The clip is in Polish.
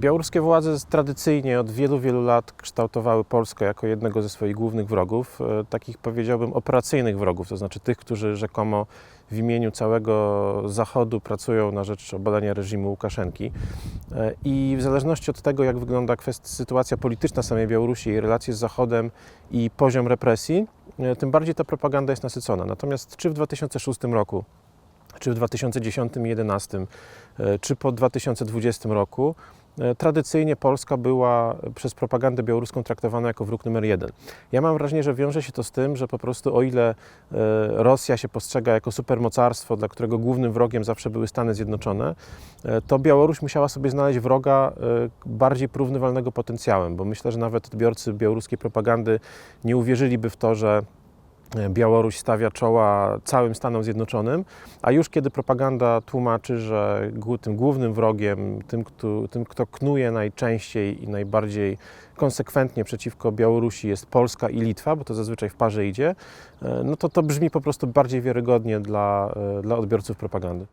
Białoruskie władze tradycyjnie od wielu, wielu lat kształtowały Polskę jako jednego ze swoich głównych wrogów, e, takich powiedziałbym operacyjnych wrogów, to znaczy tych, którzy rzekomo w imieniu całego Zachodu pracują na rzecz obalenia reżimu Łukaszenki. E, I w zależności od tego, jak wygląda kwestia, sytuacja polityczna samej Białorusi, jej relacje z Zachodem i poziom represji, e, tym bardziej ta propaganda jest nasycona. Natomiast czy w 2006 roku, czy w 2010 i 2011, e, czy po 2020 roku, e, tradycyjnie Polska była przez propagandę białoruską traktowana jako wróg numer jeden. Ja mam wrażenie, że wiąże się to z tym, że po prostu o ile e, Rosja się postrzega jako supermocarstwo, dla którego głównym wrogiem zawsze były Stany Zjednoczone, to Białoruś musiała sobie znaleźć wroga bardziej porównywalnego potencjałem, bo myślę, że nawet odbiorcy białoruskiej propagandy nie uwierzyliby w to, że Białoruś stawia czoła całym Stanom Zjednoczonym, a już kiedy propaganda tłumaczy, że tym głównym wrogiem, tym kto, tym, kto knuje najczęściej i najbardziej konsekwentnie przeciwko Białorusi jest Polska i Litwa, bo to zazwyczaj w parze idzie, e, no to to brzmi po prostu bardziej wiarygodnie dla, e, dla odbiorców propagandy.